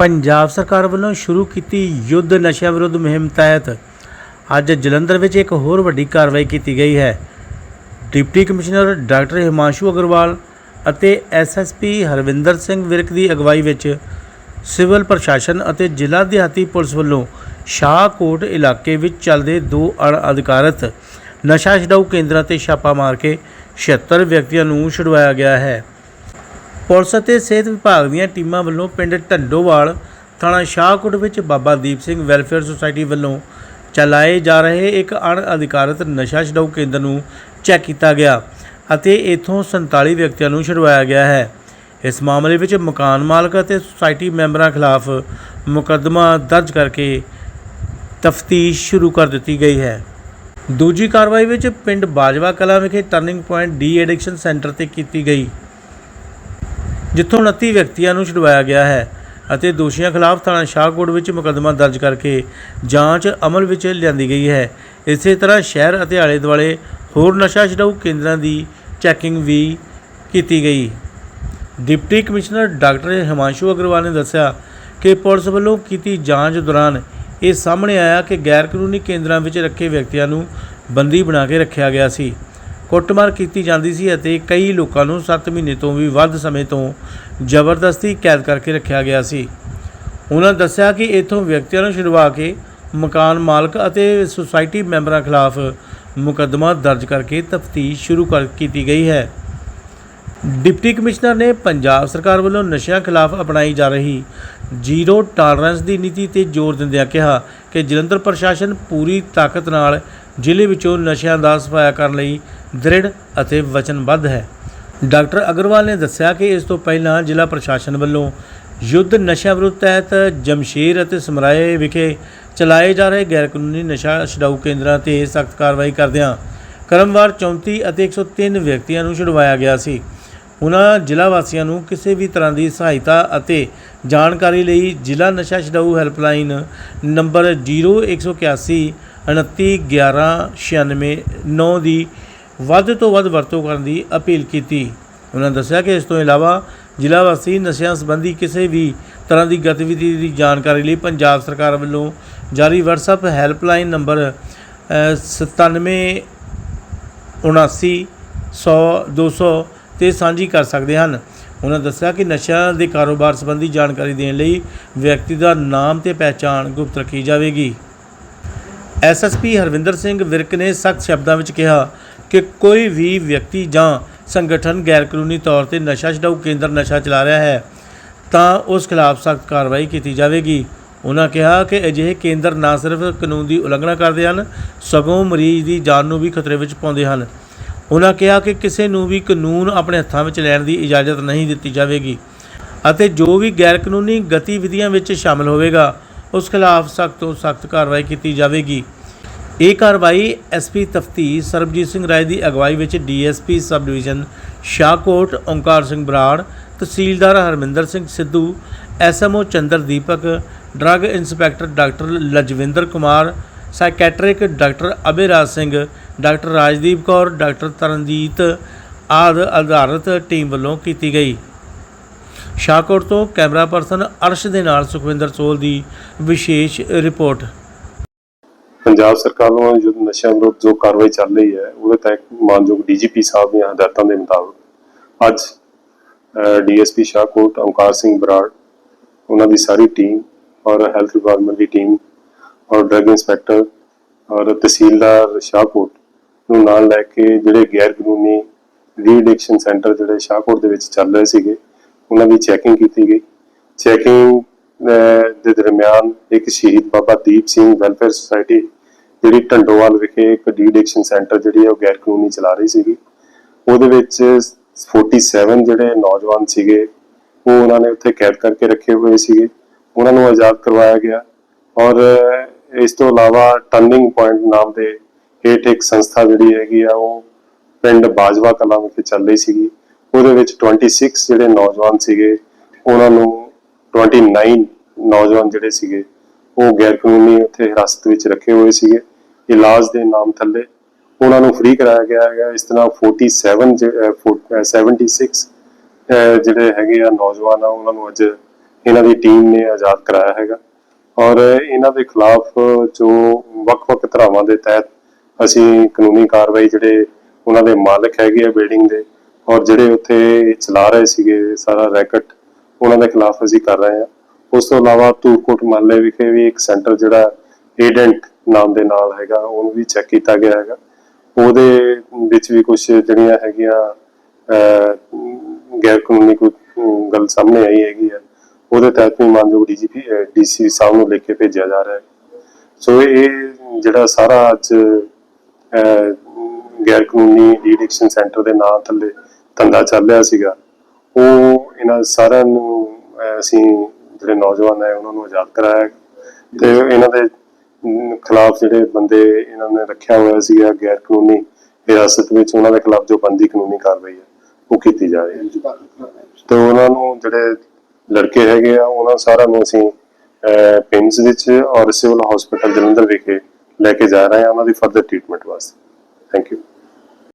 ਪੰਜਾਬ ਸਰਕਾਰ ਵੱਲੋਂ ਸ਼ੁਰੂ ਕੀਤੀ ਯੁੱਧ ਨਸ਼ਿਆਂ ਵਿਰੁੱਧ ਮੁਹਿੰਮ ਤਹਿਤ। ਅੱਜ ਜਲੰਧਰ ਵਿੱਚ ਇੱਕ ਹੋਰ ਵੱਡੀ ਕਾਰਵਾਈ ਕੀਤੀ ਗਈ ਹੈ। Deputy commissioner doctor Himanshu Agarwal ਅਤੇ ਐਸਐਸਪੀ ਹਰਵਿੰਦਰ ਸਿੰਘ ਵਿਰਕ ਦੀ ਅਗਵਾਈ ਵਿੱਚ ਸਿਵਲ ਪ੍ਰਸ਼ਾਸਨ ਅਤੇ ਜ਼ਿਲ੍ਹਾ ਦਿਹਾਤੀ ਪੁਲਿਸ ਵੱਲੋਂ ਸ਼ਾਹਕੋਟ ਇਲਾਕੇ ਵਿੱਚ ਚੱਲਦੇ ਦੋ ਅਣਅਧਿਕਾਰਤ ਨਸ਼ਾ ਛਡਾਊ ਕੇਂਦਰਾਂ ਤੇ ਛਾਪਾ ਮਾਰ ਕੇ 76 ਵਿਅਕਤੀਆਂ ਨੂੰ ਛੁਡਵਾਇਆ ਗਿਆ ਹੈ। ਪੁਲਿਸ ਅਤੇ ਸਿਹਤ ਵਿਭਾਗ ਦੀਆਂ ਟੀਮਾਂ ਵੱਲੋਂ ਪਿੰਡ ਢੰਡੋਵਾਲ ਥਾਣਾ ਸ਼ਾਹਕੋਟ ਵਿੱਚ ਬਾਬਾ ਦੀਪ ਸਿੰਘ ਵੈਲਫੇਅਰ ਸੁਸਾਇਟੀ ਵੱਲੋਂ ਚਲਾਏ ਜਾ ਰਹੇ ਇੱਕ ਅਣਅਧਿਕਾਰਤ ਨਸ਼ਾ ਛਡਾਊ ਕੇਂਦਰ ਨੂੰ ਚੈੱਕ ਕੀਤਾ ਗਿਆ ਅਤੇ ਇਥੋਂ 47 ਵਿਅਕਤੀਆਂ ਨੂੰ ਛੁਡਵਾਇਆ ਗਿਆ ਹੈ। ਇਸ ਮਾਮਲੇ ਵਿੱਚ ਮਕਾਨ ਮਾਲਕ ਅਤੇ ਸੁਸਾਇਟੀ ਮੈਂਬਰਾਂ ਖਿਲਾਫ ਮੁਕੱਦਮਾ ਦਰਜ ਕਰਕੇ ਤਫਤੀਸ਼ ਸ਼ੁਰੂ ਕਰ ਦਿੱਤੀ ਗਈ ਹੈ। ਦੂਜੀ ਕਾਰਵਾਈ ਵਿੱਚ ਪਿੰਡ ਬਾਜਵਾ ਕਲਾ ਵਿਖੇ turning point de addiction centre ਤੇ ਕੀਤੀ ਗਈ। ਜਿੱਥੋਂ 29 ਵਿਅਕਤੀਆਂ ਨੂੰ ਛੁਡਵਾਇਆ ਗਿਆ ਹੈ ਅਤੇ ਦੋਸ਼ੀਆਂ ਖਿਲਾਫ ਥਾਣਾ ਸ਼ਾਹਕੋਟ ਵਿੱਚ ਮੁਕੱਦਮਾ ਦਰਜ ਕਰਕੇ ਜਾਂਚ ਅਮਲ ਵਿੱਚ ਲਿਆਂਦੀ ਗਈ ਹੈ। ਇਸੇ ਤਰ੍ਹਾਂ ਸ਼ਹਿਰ ਅਤੇ ਆਲੇ ਦੁਆਲੇ ਹੋਰ ਨਸ਼ਾ ਛਡਾਊ ਕੇਂਦਰਾਂ ਦੀ ਚੈਕਿੰਗ ਵੀ ਕੀਤੀ ਗਈ। Deputy commissioner doctor Himanshu Agarwal ਨੇ ਦੱਸਿਆ ਕਿ ਪੁਲਿਸ ਵੱਲੋਂ ਕੀਤੀ ਜਾਂਚ ਦੌਰਾਨ ਇਹ ਸਾਹਮਣੇ ਆਇਆ ਕਿ ਗੈਰ ਕਾਨੂੰਨੀ ਕੇਂਦਰਾਂ ਵਿੱਚ ਰੱਖੇ ਵਿਅਕਤੀਆਂ ਨੂੰ ਬੰਦੀ ਬਣਾ ਕੇ ਰੱਖਿਆ ਗਿਆ ਸੀ। ਕੁੱਟਮਾਰ ਕੀਤੀ ਜਾਂਦੀ ਸੀ ਅਤੇ ਕਈ ਲੋਕਾਂ ਨੂੰ 7 ਮਹੀਨੇ ਤੋਂ ਵੀ ਵੱਧ ਸਮੇਂ ਤੋਂ ਜ਼ਬਰਦਸਤੀ ਕੈਦ ਕਰਕੇ ਰੱਖਿਆ ਗਿਆ ਸੀ। ਉਹਨਾਂ ਦੱਸਿਆ ਕਿ ਇਥੋਂ ਵਿਅਕਤੀਆਂ ਨੂੰ ਛੁਡਵਾ ਕੇ ਮਕਾਨ ਮਾਲਕ ਅਤੇ ਸੁਸਾਇਟੀ ਮੈਂਬਰਾਂ ਖਿਲਾਫ ਮੁਕੱਦਮਾ ਦਰਜ ਕਰਕੇ ਤਫਤੀਸ਼ ਸ਼ੁਰੂ ਕਰ ਕੀਤੀ ਗਈ ਹੈ। ਡਿਪਟੀ ਕਮਿਸ਼ਨਰ ਨੇ ਪੰਜਾਬ ਸਰਕਾਰ ਵੱਲੋਂ ਨਸ਼ਿਆਂ ਖਿਲਾਫ ਅਪਣਾਈ ਜਾ ਰਹੀ ਜ਼ੀਰੋ ਟਾਲਰੈਂਸ ਦੀ ਨੀਤੀ ਤੇ ਜ਼ੋਰ ਦਿੰਦਿਆਂ ਕਿਹਾ ਕਿ ਜਲੰਧਰ ਪ੍ਰਸ਼ਾਸਨ ਪੂਰੀ ਤਾਕਤ ਨਾਲ ਜ਼ਿਲ੍ਹੇ ਵਿੱਚੋਂ ਨਸ਼ਿਆਂ ਦਾ ਸਫਾਇਆ ਕਰਨ ਲਈ ਦ੍ਰਿੜ ਅਤੇ ਵਚਨਬੱਧ ਹੈ। ਡਾਕਟਰ ਅਗਰਵਾਲ ਨੇ ਦੱਸਿਆ ਕਿ ਇਸ ਤੋਂ ਪਹਿਲਾਂ ਜ਼ਿਲ੍ਹਾ ਪ੍ਰਸ਼ਾਸਨ ਵੱਲੋਂ ਯੁੱਧ ਨਸ਼ਾ ਵਿਰੁੱਧ ਤਹਿਤ ਜਮਸ਼ੇਰ ਅਤੇ ਸਮਰਾਏ ਵਿਖੇ ਚਲਾਏ ਜਾ ਰਹੇ ਗੈਰਕਾਨੂੰਨੀ ਨਸ਼ਾ ਛਡਾਊ ਕੇਂਦਰਾਂ ਤੇ ਸਖਤ ਕਾਰਵਾਈ ਕਰਦਿਆਂ ਕਰਮਵਾਰ 34 ਅਤੇ 103 ਵਿਅਕਤੀਆਂ ਨੂੰ ਛੁਡਵਾਇਆ ਗਿਆ ਸੀ। ਉਹਨਾਂ ਜ਼ਿਲ੍ਹਾ ਵਾਸੀਆਂ ਨੂੰ ਕਿਸੇ ਵੀ ਤਰ੍ਹਾਂ ਦੀ ਸਹਾਇਤਾ ਅਤੇ ਜਾਣਕਾਰੀ ਲਈ ਜ਼ਿਲ੍ਹਾ ਨਸ਼ਾ ਛਡਾਊ ਹੈਲਪਲਾਈਨ ਨੰਬਰ 0181 29 11 96 9 ਦੀ ਵੱਧ ਤੋਂ ਵੱਧ ਵਰਤੋਂ ਕਰਨ ਦੀ ਅਪੀਲ ਕੀਤੀ। ਉਹਨਾਂ ਦੱਸਿਆ ਕਿ ਇਸ ਤੋਂ ਇਲਾਵਾ ਜ਼ਿਲ੍ਹਾ ਵਾਸੀ ਨਸ਼ਿਆਂ ਸੰਬੰਧੀ ਕਿਸੇ ਵੀ ਤਰ੍ਹਾਂ ਦੀ ਗਤੀਵਿਧੀ ਦੀ ਜਾਣਕਾਰੀ ਲਈ ਪੰਜਾਬ ਸਰਕਾਰ ਵੱਲੋਂ ਜਾਰੀ WhatsApp ਹੈਲਪਲਾਈਨ ਨੰਬਰ ਅ, 97 79 100 200 ਤੇ ਸਾਂਝੀ ਕਰ ਸਕਦੇ ਹਨ। ਉਹਨਾਂ ਦੱਸਿਆ ਕਿ ਨਸ਼ਿਆਂ ਦੇ ਕਾਰੋਬਾਰ ਸੰਬੰਧੀ ਜਾਣਕਾਰੀ ਦੇਣ ਲਈ ਵਿਅਕਤੀ ਦਾ ਨਾਮ ਤੇ ਪਹਿਚਾਣ ਗੁਪਤ ਰੱਖੀ ਜਾਵੇਗੀ। ਐਸਐਸਪੀ ਹਰਵਿੰਦਰ ਸਿੰਘ ਵਿਰਕ ਨੇ ਸਖਤ ਸ਼ਬਦਾਂ ਵਿੱਚ ਕਿਹਾ ਕਿ ਕੋਈ ਵੀ ਵਿਅਕਤੀ ਜਾਂ ਸੰਗਠਨ ਗੈਰ ਕਾਨੂੰਨੀ ਤੌਰ ਤੇ ਨਸ਼ਾ ਛਡਾਊ ਕੇਂਦਰ ਨਸ਼ਾ ਚਲਾ ਰਿਹਾ ਹੈ, ਤਾਂ ਉਸ ਖਿਲਾਫ ਸਖਤ ਕਾਰਵਾਈ ਕੀਤੀ ਜਾਵੇਗੀ। ਉਹਨਾਂ ਕਿਹਾ ਕਿ ਅਜਿਹੇ ਕੇਂਦਰ ਨਾ ਸਿਰਫ ਕਾਨੂੰਨ ਦੀ ਉਲੰਘਣਾ ਕਰਦੇ ਹਨ, ਸਗੋਂ ਮਰੀਜ਼ ਦੀ ਜਾਨ ਨੂੰ ਵੀ ਖਤਰੇ ਵਿੱਚ ਪਾਉਂਦੇ ਹਨ। ਉਹਨਾਂ ਕਿਹਾ ਕਿ ਕਿਸੇ ਨੂੰ ਵੀ ਕਾਨੂੰਨ ਆਪਣੇ ਹੱਥਾਂ ਵਿੱਚ ਲੈਣ ਦੀ ਇਜਾਜ਼ਤ ਨਹੀਂ ਦਿੱਤੀ ਜਾਵੇਗੀ ਅਤੇ ਜੋ ਵੀ ਗੈਰ ਕਾਨੂੰਨੀ ਗਤੀਵਿਧੀਆਂ ਵਿੱਚ ਸ਼ਾਮਲ ਹੋਵੇਗਾ ਉਸ ਖਿਲਾਫ ਸਖਤ ਤੋਂ ਸਖਤ ਕਾਰਵਾਈ ਕੀਤੀ ਜਾਵੇਗੀ। ਇਹ ਕਾਰਵਾਈ ਐਸਪੀ ਤਫਤੀਸ਼ ਸਰਬਜੀਤ ਸਿੰਘ ਰਾਏ ਦੀ ਅਗਵਾਈ ਵਿੱਚ DSP sub division Shahkot, Onkar Singh Brar, tehsildar Harminder Singh Sidhu SMO Chander Deepak, drug inspector doctor Lajwinder Kumar, psychiatric doctor Abheraj Singh, doctor Rajdeep Kaur, doctor Taranjit ਆਦਿ ਆਧਾਰਿਤ ਟੀਮ ਵੱਲੋਂ ਕੀਤੀ ਗਈ। ਸ਼ਾਹਕੋਟ ਤੋਂ ਕੈਮਰਾ ਪਰਸਨ ਅਰਸ਼ ਦੇ ਨਾਲ ਸੁਖਵਿੰਦਰ ਸੋਲ ਦੀ ਵਿਸ਼ੇਸ਼ report. Punjab ਸਰਕਾਰ ਵੱਲੋਂ ਜੋ ਨਸ਼ਿਆਂ ਵਿਰੁੱਧ ਜੋ ਕਾਰਵਾਈ ਚੱਲ ਰਹੀ ਹੈ, ਉਹਦੇ ਤਹਿਤ ਮਾਨਯੋਗ ਡੀਜੀਪੀ ਸਾਹਿਬ ਦੀਆਂ ਹਦਾਇਤਾਂ ਦੇ ਮੁਤਾਬਕ ਅੱਜ ਡੀਐਸਪੀ ਸ਼ਾਹਕੋਟ ਓਂਕਾਰ ਸਿੰਘ ਬਰਾੜ, ਉਹਨਾਂ ਦੀ ਸਾਰੀ ਟੀਮ ਔਰ ਹੈਲਥ ਡਿਪਾਰਟਮੈਂਟ ਦੀ ਟੀਮ ਔਰ ਡਰੱਗ ਇੰਸਪੈਕਟਰ ਔਰ ਤਹਿਸੀਲਦਾਰ ਸ਼ਾਹਕੋਟ ਨੂੰ ਨਾਲ ਲੈ ਕੇ ਜਿਹੜੇ ਗੈਰ ਕਾਨੂੰਨੀ ਰੀਐਡਿਕਸ਼ਨ ਸੈਂਟਰ ਜਿਹੜੇ ਸ਼ਾਹਕੋਟ ਦੇ ਵਿੱਚ ਚੱਲ ਰਹੇ ਸੀਗੇ ਉਹਨਾਂ ਦੀ ਚੈਕਿੰਗ ਕੀਤੀ ਗਈ। ਚੈਕਿੰਗ ਦੇ ਦਰਮਿਆਨ ਇੱਕ ਸ਼ਹੀਦ ਬਾਬਾ ਦੀਪ ਸਿੰਘ ਵੈਲਫੇਅਰ ਸੁਸਾਇਟੀ, ਜਿਹੜੀ ਢੰਡੋਵਾਲ ਵਿਖੇ ਇੱਕ ਡੀਡਿਕਸ਼ਨ ਸੈਂਟਰ ਜਿਹੜੀ ਹੈ ਉਹ ਗੈਰ ਕਾਨੂੰਨੀ ਚਲਾ ਰਹੀ ਸੀਗੀ। ਉਹਦੇ ਵਿੱਚ 47 ਜਿਹੜੇ ਨੌਜਵਾਨ ਸੀਗੇ, ਉਹ ਉਹਨਾਂ ਨੇ ਉੱਥੇ ਕੈਦ ਕਰਕੇ ਰੱਖੇ ਹੋਏ ਸੀਗੇ। ਉਹਨਾਂ ਨੂੰ ਆਜ਼ਾਦ ਕਰਵਾਇਆ ਗਿਆ। ਔਰ, ਇਸ ਤੋਂ ਇਲਾਵਾ ਟਰਨਿੰਗ ਪੁਆਇੰਟ ਨਾਮ ਦੇ ਹੇਠ ਇੱਕ ਸੰਸਥਾ ਜਿਹੜੀ ਹੈਗੀ ਆ, ਉਹ ਪਿੰਡ ਬਾਜਵਾ ਕਲਾਂ ਵਿਖੇ ਚੱਲ ਰਹੀ ਸੀਗੀ। ਉਹਦੇ ਵਿੱਚ 26 ਜਿਹੜੇ ਨੌਜਵਾਨ ਸੀਗੇ ਉਹਨਾਂ ਨੂੰ 29 ਨੌਜਵਾਨ ਜਿਹੜੇ ਸੀਗੇ ਉਹ ਗੈਰ ਕਾਨੂੰਨੀ ਉੱਥੇ ਹਿਰਾਸਤ ਵਿੱਚ ਰੱਖੇ ਹੋਏ ਸੀਗੇ। ਇਲਾਜ ਦੇ ਨਾਮ ਥੱਲੇ ਉਹਨਾਂ ਨੂੰ ਫ੍ਰੀ ਕਰਾਇਆ ਗਿਆ ਹੈਗਾ। ਇਸ ਤਰ੍ਹਾਂ 47 ਜ- ਅਹ, ਫੋ- 76 ਜਿਹੜੇ ਹੈਗੇ ਆ ਨੌਜਵਾਨ ਆ ਉਹਨਾਂ ਨੂੰ ਅੱਜ ਇਹਨਾਂ ਦੀ ਟੀਮ ਨੇ ਆਜ਼ਾਦ ਕਰਾਇਆ ਹੈਗਾ। ਔਰ ਇਹਨਾਂ ਦੇ ਖਿਲਾਫ ਜੋ ਵੱਖ-ਵੱਖ ਧਾਰਾਵਾਂ ਦੇ ਤਹਿਤ ਅਸੀਂ ਕਾਨੂੰਨੀ ਕਾਰਵਾਈ ਜਿਹੜੇ ਉਹਨਾਂ ਦੇ ਮਾਲਕ ਹੈਗੇ ਆ ਬਿਲਡਿੰਗ ਦੇ ਔਰ ਜਿਹੜੇ ਉੱਥੇ ਚਲਾ ਰਹੇ ਸੀਗੇ ਸਾਰਾ ਰੈਕਟ ਉਹਨਾਂ ਦੇ ਖਿਲਾਫ ਅਸੀਂ ਕਰ ਰਹੇ ਹਾਂ। ਉਸ ਤੋਂ ਇਲਾਵਾ ਧੂਰਕੋਟ ਮਹੱਲੇ ਵਿਖੇ ਵੀ ਇੱਕ ਸੈਂਟਰ ਜਿਹੜਾ ਏਡੈਂਟ ਨਾਮ ਦੇ ਨਾਲ ਹੈਗਾ ਉਹਨੂੰ ਵੀ ਚੈੱਕ ਕੀਤਾ ਗਿਆ ਹੈਗਾ। ਉਹਦੇ ਵਿੱਚ ਵੀ ਕੁਝ ਜਿਹੜੀਆਂ ਹੈਗੀਆਂ ਗੈਰ ਕਾਨੂੰਨੀ ਕੋਈ ਗੱਲ ਸਾਹਮਣੇ ਆਈ ਹੈਗੀ ਹੈ ਉਹਦੇ ਤਹਿਤ ਵੀ ਮਾਨਯੋਗ ਡੀਜੀਪੀ ਡੀਸੀ ਸਾਹਿਬ ਨੂੰ ਲਿਖ ਕੇ ਭੇਜਿਆ ਜਾ ਰਿਹਾ ਹੈ। ਸੋ ਇਹ ਜਿਹੜਾ ਸਾਰਾ ਅੱਜ ਅਹ, ਗੈਰ ਕਾਨੂੰਨੀ ਡੀਡ ਸੈਂਟਰ ਦੇ ਨਾਂ ਥੱਲੇ ਧੰਦਾ ਚੱਲ ਰਿਹਾ ਸੀਗਾ, ਉਹ ਇਹਨਾਂ ਸਾਰਿਆਂ ਨੂੰ ਅਸੀਂ ਜਿਹੜੇ ਨੌਜਵਾਨ ਹੈ ਉਹਨਾਂ ਨੂੰ ਆਜ਼ਾਦ ਕਰਾਇਆ। ਹੈ ਤੇ ਇਹਨਾਂ ਦੇ ਖਿਲਾਫ ਜਿਹੜੇ ਬੰਦੇ ਇਹਨਾਂ ਨੇ ਰੱਖਿਆ ਹੋਇਆ ਸੀਗਾ ਗੈਰ ਕਾਨੂੰਨੀ ਹਿਰਾਸਤ ਵਿੱਚ, ਉਹਨਾਂ ਦੇ ਖਿਲਾਫ ਜੋ ਬੰਦੀ ਕਾਨੂੰਨੀ ਕਾਰਵਾਈ ਹੈ, ਉਹ ਕੀਤੀ ਜਾ ਰਹੀ ਹੈ। ਤੇ ਉਹਨਾਂ ਨੂੰ ਜਿਹੜੇ ਲੜਕੇ ਹੈਗੇ ਆ, ਉਹਨਾਂ ਸਾਰਿਆਂ ਨੂੰ ਅਸੀਂ ਪਿੰਸ ਵਿੱਚ ਔਰ ਸਿਵਲ ਹਸਪੀਟਲ ਜਲੰਧਰ ਵਿਖੇ ਲੈ ਕੇ ਜਾ ਰਹੇ ਹਾਂ, ਉਹਨਾਂ ਦੀ ਫਰਦਰ ਟ੍ਰੀਟਮੈਂਟ ਵਾਸਤੇ। Thank you.